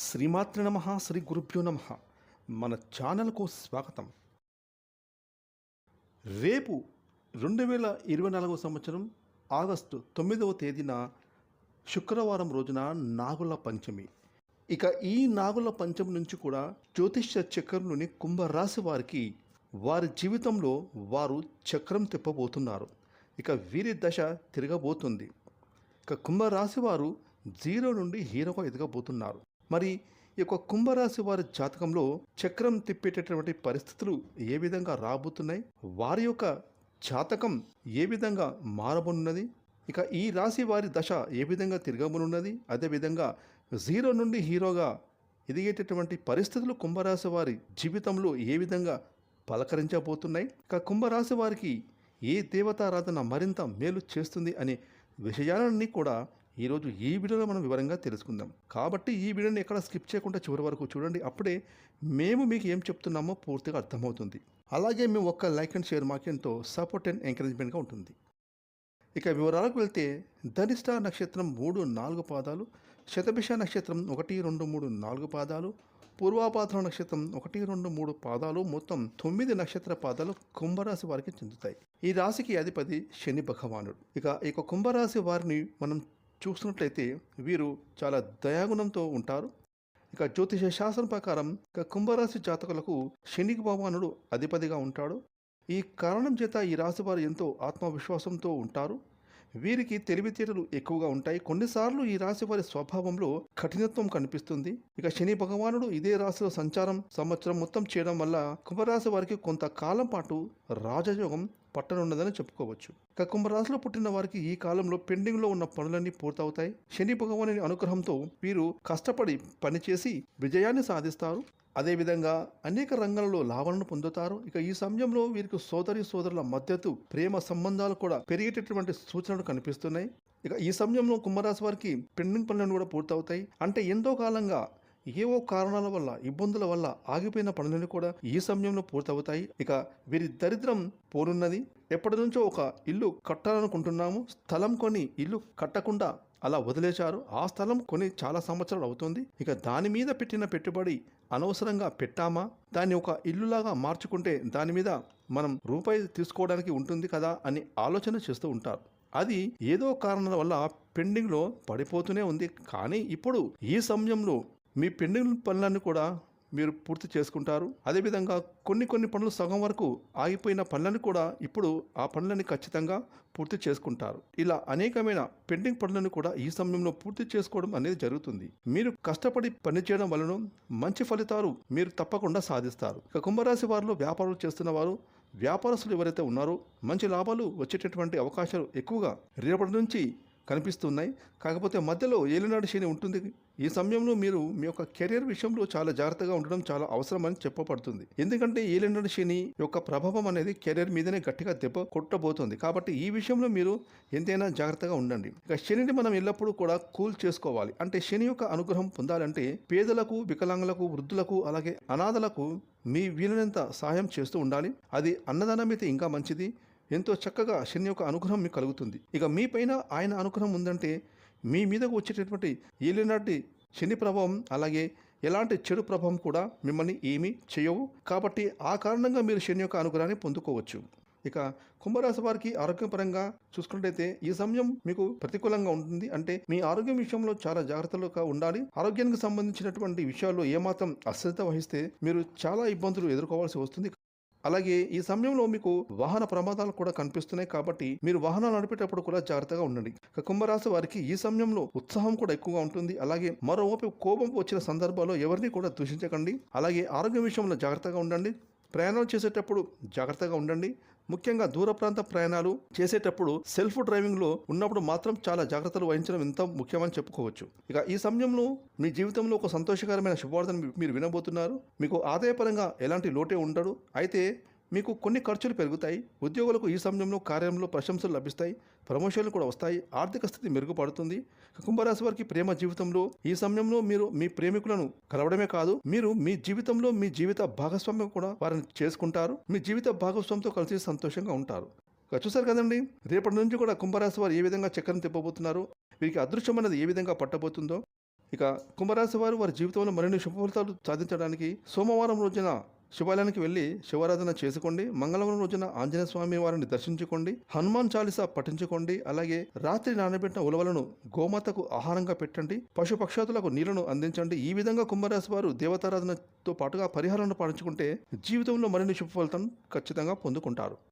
శ్రీమాత్రి నమ శ్రీ గురుభ్యో నమ. మన ఛానల్కు స్వాగతం. రేపు రెండు వేల ఇరవై నాలుగవ సంవత్సరం ఆగస్టు తొమ్మిదవ తేదీన శుక్రవారం రోజున నాగుల పంచమి. ఇక ఈ నాగుల పంచమి నుంచి కూడా జ్యోతిష్య చక్రంలోని కుంభరాశి వారికి వారి జీవితంలో వారు చక్రం తిప్పబోతున్నారు. ఇక వీరి దశ తిరగబోతుంది. ఇక కుంభరాశి వారు జీరో నుండి హీరోగా ఎదగబోతున్నారు. మరి ఈ యొక్క కుంభరాశి వారి జాతకంలో చక్రం తిప్పేటటువంటి పరిస్థితులు ఏ విధంగా రాబోతున్నాయి? వారి యొక్క జాతకం ఏ విధంగా మారబోనున్నది? ఇక ఈ రాశి వారి దశ ఏ విధంగా తిరగబోనున్నది? అదేవిధంగా జీరో నుండి హీరోగా ఎదిగేటటువంటి పరిస్థితులు కుంభరాశి వారి జీవితంలో ఏ విధంగా పలకరించబోతున్నాయి? ఇక కుంభరాశి వారికి ఏ దేవతారాధన మరింత మేలు చేస్తుంది అనే విషయాలన్నీ కూడా ఈరోజు ఈ వీడియోలో మనం వివరంగా తెలుసుకుందాం. కాబట్టి ఈ వీడియోని ఎక్కడ స్కిప్ చేయకుండా చివరి వరకు చూడండి. అప్పుడే మేము మీకు ఏం చెప్తున్నామో పూర్తిగా అర్థమవుతుంది. అలాగే మేము ఒక్క లైక్ అండ్ షేర్ మాకు ఎంతో సపోర్ట్ అండ్ ఎంకరేజ్మెంట్గా ఉంటుంది. ఇక వివరాలకు వెళ్తే ధనిష్ట నక్షత్రం మూడు నాలుగు పాదాలు శతభిష నక్షత్రం ఒకటి రెండు మూడు నాలుగు పాదాలు పూర్వాపాత్ర నక్షత్రం ఒకటి రెండు మూడు పాదాలు మొత్తం తొమ్మిది నక్షత్ర పాదాలు కుంభరాశి వారికి చెందుతాయి. ఈ రాశికి అధిపతి శని భగవానుడు. ఇక ఇక కుంభరాశి వారిని మనం చూసినట్లయితే వీరు చాలా దయాగుణంతో ఉంటారు. ఇక జ్యోతిష శాస్త్రం ప్రకారం ఇక కుంభరాశి జాతకులకు శని భగవానుడు అధిపతిగా ఉంటాడు. ఈ కారణం చేత ఈ రాశి వారు ఎంతో ఆత్మవిశ్వాసంతో ఉంటారు. వీరికి తెలివితేటలు ఎక్కువగా ఉంటాయి. కొన్నిసార్లు ఈ రాశి వారి స్వభావంలో కఠినత్వం కనిపిస్తుంది. ఇక శని భగవానుడు ఇదే రాశిలో సంచారం సంవత్సరం మొత్తం చేయడం వల్ల కుంభరాశి వారికి కొంతకాలం పాటు రాజయోగం పట్టనున్నదని చెప్పుకోవచ్చు. ఇక కుంభరాశిలో పుట్టిన వారికి ఈ కాలంలో పెండింగ్లో ఉన్న పనులన్నీ పూర్తవుతాయి. శని భగవాని అనుగ్రహంతో వీరు కష్టపడి పనిచేసి విజయాన్ని సాధిస్తారు. అదేవిధంగా అనేక రంగాలలో లాభాలను పొందుతారు. ఇక ఈ సమయంలో వీరికి సోదరి సోదరుల మద్దతు ప్రేమ సంబంధాలు కూడా పెరిగేటటువంటి సూచనలు కనిపిస్తున్నాయి. ఇక ఈ సమయంలో కుంభరాశి వారికి పెండింగ్ పనులను కూడా పూర్తవుతాయి. అంటే ఎంతో కాలంగా ఏవో కారణాల వల్ల ఇబ్బందుల వల్ల ఆగిపోయిన పనులను కూడా ఈ సమయంలో పూర్తవుతాయి. ఇక వీరి దరిద్రం పోనున్నది. ఎప్పటి నుంచో ఒక ఇల్లు కట్టాలనుకుంటున్నాము. స్థలం కొని ఇల్లు కట్టకుండా అలా వదిలేశారు. ఆ స్థలం కొని చాలా సంవత్సరాలు అవుతుంది. ఇక దాని మీద పెట్టిన పెట్టుబడి అనవసరంగా పెట్టామా? దాన్ని ఒక ఇల్లులాగా మార్చుకుంటే దాని మీద మనం రూపాయి తీసుకోవడానికి ఉంటుంది కదా అని ఆలోచన చేస్తూ ఉంటారు. అది ఏదో కారణాల వల్ల పెండింగ్లో పడిపోతూనే ఉంది. కానీ ఇప్పుడు ఈ సమయంలో మీ పెండింగ్ పనులన్నీ కూడా మీరు పూర్తి చేసుకుంటారు. అదేవిధంగా కొన్ని కొన్ని పనులు సగం వరకు ఆగిపోయిన పనులను కూడా ఇప్పుడు ఆ పనులని ఖచ్చితంగా పూర్తి చేసుకుంటారు. ఇలా అనేకమైన పెండింగ్ పనులను కూడా ఈ సమయంలో పూర్తి చేసుకోవడం అనేది జరుగుతుంది. మీరు కష్టపడి పనిచేయడం వలన మంచి ఫలితాలు మీరు తప్పకుండా సాధిస్తారు. ఇక కుంభరాశి వారిలో వ్యాపారాలు చేస్తున్న వారు వ్యాపారస్తులు ఎవరైతే ఉన్నారో మంచి లాభాలు వచ్చేటటువంటి అవకాశాలు ఎక్కువగా రేపటి నుంచి కనిపిస్తున్నాయి. కాకపోతే మధ్యలో ఏలినాడు శని ఉంటుంది. ఈ సమయంలో మీరు మీ యొక్క కెరీర్ విషయంలో చాలా జాగ్రత్తగా ఉండడం చాలా అవసరమని చెప్పబడుతుంది. ఎందుకంటే ఏలినాడు శని యొక్క ప్రభావం అనేది కెరీర్ మీదనే గట్టిగా దెబ్బ కొట్టబోతుంది. కాబట్టి ఈ విషయంలో మీరు ఎంతైనా జాగ్రత్తగా ఉండండి. ఇక శనిని మనం ఎల్లప్పుడూ కూడా కూల్ చేసుకోవాలి. అంటే శని యొక్క అనుగ్రహం పొందాలంటే పేదలకు వికలాంగులకు వృద్ధులకు అలాగే అనాథలకు మీ వీలైనంత సహాయం చేస్తూ ఉండాలి. అది అన్నదానం అయితే ఇంకా మంచిది. ఎంతో చక్కగా శని యొక్క అనుగ్రహం మీకు కలుగుతుంది. ఇక మీ పైన ఆయన అనుగ్రహం ఉందంటే మీ మీదకు వచ్చేటటువంటి ఏలినాటి శని ప్రభావం అలాగే ఎలాంటి చెడు ప్రభావం కూడా మిమ్మల్ని ఏమీ చేయవు. కాబట్టి ఆ కారణంగా మీరు శని యొక్క అనుగ్రహాన్ని పొందుకోవచ్చు. ఇక కుంభరాశి వారికి ఆరోగ్యపరంగా చూసుకున్నట్టయితే ఈ సమయం మీకు ప్రతికూలంగా ఉంటుంది. అంటే మీ ఆరోగ్యం విషయంలో చాలా జాగ్రత్తలుగా ఉండాలి. ఆరోగ్యానికి సంబంధించినటువంటి విషయాల్లో ఏమాత్రం అశ్రద్ధ వహిస్తే మీరు చాలా ఇబ్బందులు ఎదుర్కోవాల్సి వస్తుంది. అలాగే ఈ సమయంలో మీకు వాహన ప్రమాదాలు కూడా కనిపిస్తున్నాయి కాబట్టి మీరు వాహనాలు నడిపేటప్పుడు కూడా జాగ్రత్తగా ఉండండి. కుంభరాశి వారికి ఈ సమయంలో ఉత్సాహం కూడా ఎక్కువగా ఉంటుంది. అలాగే మరోవైపు కోపం వచ్చిన సందర్భాల్లో ఎవరిని కూడా దూషించకండి అలాగే ఆరోగ్య విషయంలో జాగ్రత్తగా ఉండండి. ప్రయాణాలు చేసేటప్పుడు జాగ్రత్తగా ఉండండి. ముఖ్యంగా దూర ప్రాంత ప్రయాణాలు చేసేటప్పుడు సెల్ఫ్ డ్రైవింగ్లో ఉన్నప్పుడు మాత్రం చాలా జాగ్రత్తలు వహించడం ఎంత ముఖ్యమని చెప్పుకోవచ్చు. ఇక ఈ సమయంలో మీ జీవితంలో ఒక సంతోషకరమైన శుభవార్తను మీరు వినబోతున్నారు. మీకు ఆదాయపరంగా ఎలాంటి లోటే ఉండడు. అయితే మీకు కొన్ని ఖర్చులు పెరుగుతాయి ఉద్యోగులకు ఈ సమయంలో కార్యంలో ప్రశంసలు లభిస్తాయి ప్రమోషన్లు కూడా వస్తాయి ఆర్థిక స్థితి మెరుగుపడుతుంది. కుంభరాశి వారికి ప్రేమ జీవితంలో ఈ సమయంలో మీరు మీ ప్రేమికులను కలవడమే కాదు మీరు మీ జీవితంలో మీ జీవిత భాగస్వామ్యం కూడా వారిని చేసుకుంటారు మీ జీవిత భాగస్వామితో కలిసి సంతోషంగా ఉంటారు. చూసారు కదండి రేపటి నుంచి కూడా కుంభరాశి వారు ఏ విధంగా చక్రం తిప్పబోతున్నారు వీరికి అదృశ్యం అనేది ఏ విధంగా పట్టబోతుందో? ఇక కుంభరాశి వారు వారి జీవితంలో మరిన్ని శుభ ఫలితాలు సాధించడానికి సోమవారం రోజున శివాలయానికి వెళ్ళి శివారాధన చేసుకోండి. మంగళవారం రోజున ఆంజనేయ స్వామి వారిని దర్శించుకోండి. హనుమాన్ చాలీసా పఠించుకోండి. అలాగే రాత్రి నానబెట్టిన ఉలవలను గోమాతకు ఆహారంగా పెట్టండి. పశుపక్షాతులకు నీళ్ళను అందించండి. ఈ విధంగా కుంభరాశి వారు దేవతారాధనతో పాటుగా పరిహారాన్ని పాటించుకుంటే జీవితంలో మరిన్ని శుభ ఫలితం ఖచ్చితంగా పొందుకుంటారు.